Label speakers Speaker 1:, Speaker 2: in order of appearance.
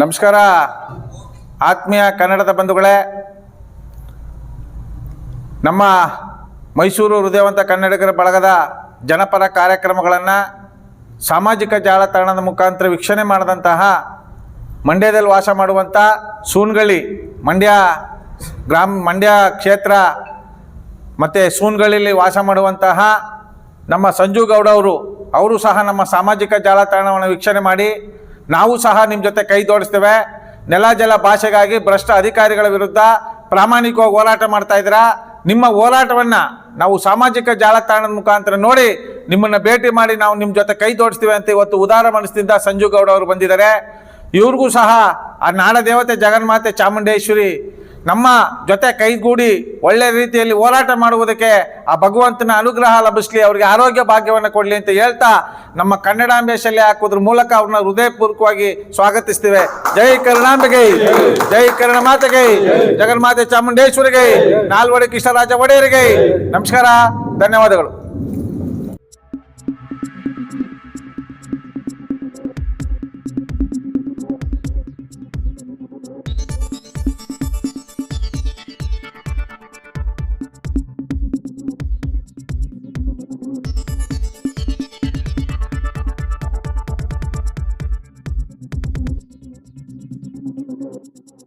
Speaker 1: ನಮಸ್ಕಾರ. ಆತ್ಮೀಯ ಕನ್ನಡದ ಬಂಧುಗಳೇ, ನಮ್ಮ ಮೈಸೂರು ಹೃದಯವಂತ ಕನ್ನಡಿಗರ ಬಳಗದ ಜನಪರ ಕಾರ್ಯಕ್ರಮಗಳನ್ನು ಸಾಮಾಜಿಕ ಜಾಲತಾಣದ ಮುಖಾಂತರ ವೀಕ್ಷಣೆ ಮಾಡಿದಂತಹ ಮಂಡ್ಯದಲ್ಲಿ ವಾಸ ಮಾಡುವಂಥ ಸೂನ್ಗಳಿ, ಮಂಡ್ಯ ಗ್ರಾಮ, ಮಂಡ್ಯ ಕ್ಷೇತ್ರ, ಮತ್ತು ಸೂನ್ಗಳಿಲಿ ವಾಸ ಮಾಡುವಂತಹ ನಮ್ಮ ಸಂಜು ಗೌಡ ಅವರು ಅವರು ಸಹ ನಮ್ಮ ಸಾಮಾಜಿಕ ಜಾಲತಾಣವನ್ನು ವೀಕ್ಷಣೆ ಮಾಡಿ ನಾವು ಸಹ ನಿಮ್ಮ ಜೊತೆ ಕೈ ಜೋಡಿಸ್ತೇವೆ. ನೆಲ ಜಲ ಭಾಷೆಗಾಗಿ ಭ್ರಷ್ಟ ಅಧಿಕಾರಿಗಳ ವಿರುದ್ಧ ಪ್ರಾಮಾಣಿಕವಾಗಿ ಹೋರಾಟ ಮಾಡ್ತಾ ಇದ್ದೀರಾ? ನಿಮ್ಮ ಹೋರಾಟವನ್ನು ನಾವು ಸಾಮಾಜಿಕ ಜಾಲತಾಣದ ಮುಖಾಂತರ ನೋಡಿ ನಿಮ್ಮನ್ನು ಭೇಟಿ ಮಾಡಿ ನಾವು ನಿಮ್ಮ ಜೊತೆ ಕೈ ಜೋಡಿಸ್ತೀವಿ ಅಂತ ಇವತ್ತು ಉದಾರ ಮನಸ್ಸಿನಿಂದ ಸಂಜು ಗೌಡ ಅವರು ಬಂದಿದ್ದಾರೆ. ಇವ್ರಿಗೂ ಸಹ ಆ ನಾಡ ದೇವತೆ ಜಗನ್ಮಾತೆ ಚಾಮುಂಡೇಶ್ವರಿ ನಮ್ಮ ಜೊತೆ ಕೈಗೂಡಿ ಒಳ್ಳೆ ರೀತಿಯಲ್ಲಿ ಹೋರಾಟ ಮಾಡುವುದಕ್ಕೆ ಆ ಭಗವಂತನ ಅನುಗ್ರಹ ಲಭಿಸಲಿ, ಅವರಿಗೆ ಆರೋಗ್ಯ ಭಾಗ್ಯವನ್ನು ಕೊಡಲಿ ಅಂತ ಹೇಳ್ತಾ ನಮ್ಮ ಕನ್ನಡಾಂಬೆ ಶಲ್ಯ ಹಾಕೋದ್ರ ಮೂಲಕ ಅವ್ರನ್ನ ಹೃದಯಪೂರ್ವಕವಾಗಿ ಸ್ವಾಗತಿಸ್ತೇವೆ. ಜೈ ಕರುಣಾಂಬೆಗೆ ಜೈ ಕರುಣ ಮಾತೆಗೈ, ಜಗನ್ಮಾತೆ ಚಾಮುಂಡೇಶ್ವರಿಗೈ, ನಾಲ್ವಡೆ ಕೃಷ್ಣರಾಜ ಒಡೆಯರಿಗೈ. ನಮಸ್ಕಾರ, ಧನ್ಯವಾದಗಳು. Thank you.